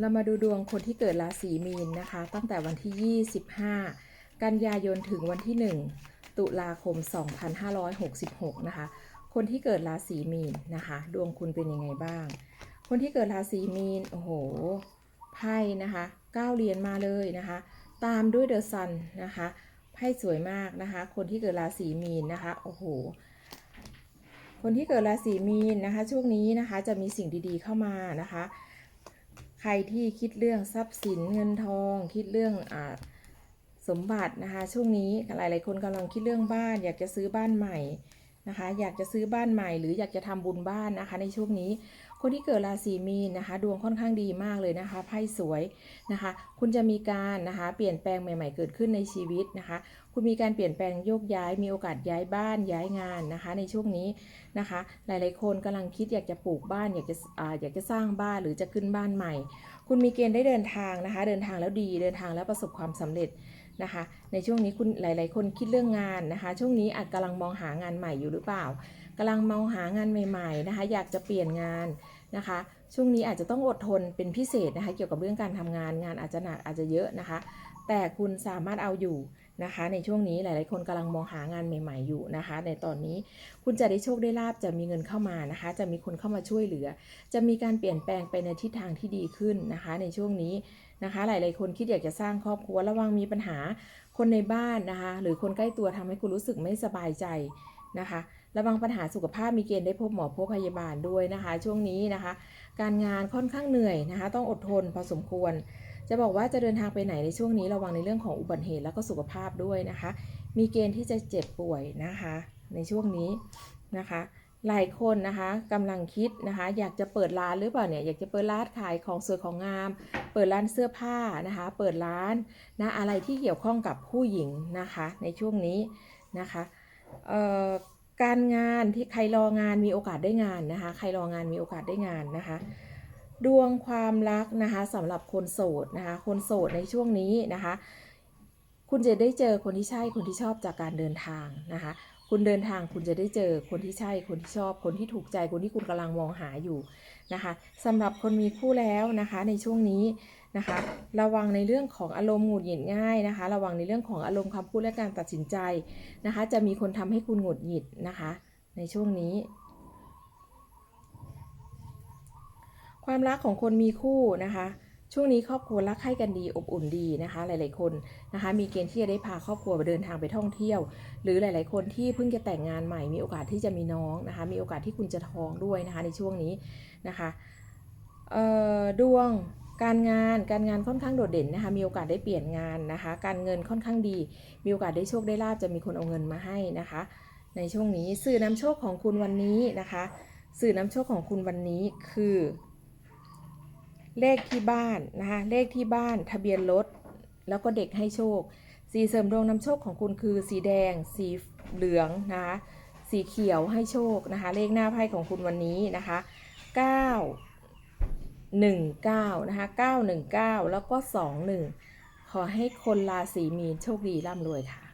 เรามาดูดวงคนที่เกิดราศีมีนนะคะ ตั้งแต่วันที่ 25 กันยายนถึงวันที่ 1 ตุลาคม 2566 นะคะ คนที่เกิดราศีมีนนะคะ ดวงคุณเป็นยังไงบ้าง คนที่เกิดราศีมีน โอ้โห ไพ่นะคะก้าเหรียญมาเลยนะคะ ตามด้วยเดอะซันนะคะ ไพ่สวยมากนะคะ คนที่เกิดราศีมีนนะคะ โอ้โหคนที่เกิดราศีมีนนะคะ ช่วงนี้นะคะจะมีสิ่งดีๆเข้ามานะคะ รที่คิดเรื่องทรัพย์สินเงินทอง คิดเรื่องอสมบัตินะคะ ช่วงนี้หลายๆคนกำลังคิดเรื่องบ้าน อยากจะซื้อบ้านใหม่ นะคะ อยากจะซื้อบ้านใหม่ หรืออยากจะทำบุญบ้านนะคะ ในช่วงนี้ คนที่เกิดราศีมีนนะคะ ดวงค่อนข้างดีมากเลยนะคะไพ่สวยนะคะ คุณจะมีการนะคะเปลี่ยนแปลงใหม่ ๆ เกิดขึ้นในชีวิตนะคะ คุณมีการเปลี่ยนแปลงโยกย้าย มีโอกาสย้ายบ้านย้ายงานนะคะ ในช่วงนี้นะคะ หลายๆคนกำลังคิดอยากจะปลูกบ้านอยากจะอาอยากจะสร้างบ้านหรือจะขึ้นบ้านใหม่ คุณมีเกณฑ์ได้เดินทางนะคะ เดินทางแล้วดีเดินทางแล้วประสบความสำเร็จ นะคะ ในช่วงนี้คุณหลาย ๆ คนคิดเรื่องงานนะคะ ช่วงนี้อาจกำลังมองหางานใหม่อยู่หรือเปล่ากำลังมองหางานใหม่ ๆ นะคะ อยากจะเปลี่ยนงานนะคะ ช่วงนี้อาจจะต้องอดทนเป็นพิเศษนะคะ เกี่ยวกับเรื่องการทำงานงานอาจจะหนักอาจจะเยอะนะคะ แต่คุณสามารถเอาอยู่ นะคะ ในช่วงนี้หลายๆ คนกำลังมองหางานใหม่ ๆอยู่นะคะ ในตอนนี้คุณจะได้โชคได้ลาบจะมีเงินเข้ามานะคะ จะมีคนเข้ามาช่วยเหลือ จะมีการเปลี่ยนแปลงไปในทิศทางที่ดีขึ้นนะคะ ในช่วงนี้นะคะ หลาย ๆ คนคิดอยากจะสร้างครอบครัวระวังมีปัญหาคนในบ้านนะคะ หรือคนใกล้ตัวทำให้คุณรู้สึกไม่สบายใจนะคะระวังปัญหาสุขภาพมีเกณฑ์ได้พบหมอพบพยาบาลด้วยนะคะ ช่วงนี้นะคะ การงานค่อนข้างเหนื่อยนะคะ ต้องอดทนพอสมควร จะบอกว่าจะเดินทางไปไหนในช่วงนี้ระวังในเรื่องของอุบัติเหตุแล้วก็สุขภาพด้วยนะคะ มีเกณฑ์ที่จะเจ็บป่วยนะคะ ในช่วงนี้นะคะ หลายคนนะคะกำลังคิดนะคะ อยากจะเปิดร้านหรือเปล่าเนี่ยอยากจะเปิดร้านขายของสวยของงาม เปิดร้านเสื้อผ้านะคะ เปิดร้านนะอะไรที่เกี่ยวข้องกับผู้หญิงนะคะ ในช่วงนี้นะคะเอ่อการงานที่ใครรองานมีโอกาสได้งานนะคะ ใครรองานมีโอกาสได้งานนะคะ ดวงความรักนะคะสำหรับคนโสดนะคะ คนโสดในช่วงนี้นะคะ คุณจะได้เจอคนที่ใช่คนที่ชอบจากการเดินทางนะคะ คุณเดินทางคุณจะได้เจอคนที่ใช่คนที่ชอบ คนที่ถูกใจคนที่คุณกำลังมองหาอยู่นะคะสำหรับคนมีคู่แล้วนะคะในช่วงนี้นะคะ ระวังในเรื่องของอารมณ์หงุดหงิดง่ายนะคะ ระวังในเรื่องของอารมณ์คำพูดและการตัดสินใจนะคะ จะมีคนทำให้คุณหงุดหงิดนะคะ ในช่วงนี้ ความรักของคนมีคู่นะคะ ช่วงนี้ครอบครัวรักใคร่กันดีอบอุ่นดีนะคะ หลายๆคนนะคะ มีเกณฑ์ที่จะได้พาครอบครัวไปเดินทางไปท่องเที่ยว หรือหลาย ๆ คนที่เพิ่งจะแต่งงานใหม่ มีโอกาสที่จะมีน้องนะคะ มีโอกาสที่คุณจะท้องด้วยนะคะ ในช่วงนี้นะคะดวงการงานการงานค่อนข้างโดดเด่นนะคะมีโอกาสได้เปลี่ยนงานนะคะ การเงินค่อนข้างดี มีโอกาสได้โชคได้ลาบจะมีคนเอาเงินมาให้นะคะ ในช่วงนี้สื่อนำโชคของคุณวันนี้นะคะ สื่อนำโชคของคุณวันนี้คือ เลขที่บ้านนะคะเลขที่บ้านทะเบียนรถแล้วก็เด็กให้โชค สีเสริมดวงนำโชคของคุณคือ สีแดง สีเหลืองนะคะสีเขียวให้โชคนะคะ เลขหน้าไพ่ของคุณวันนี้นะคะ9 19นะคะ919 แล้วก็ 21 ขอให้คนราศีมีนโชคดีร่ำรวยค่ะ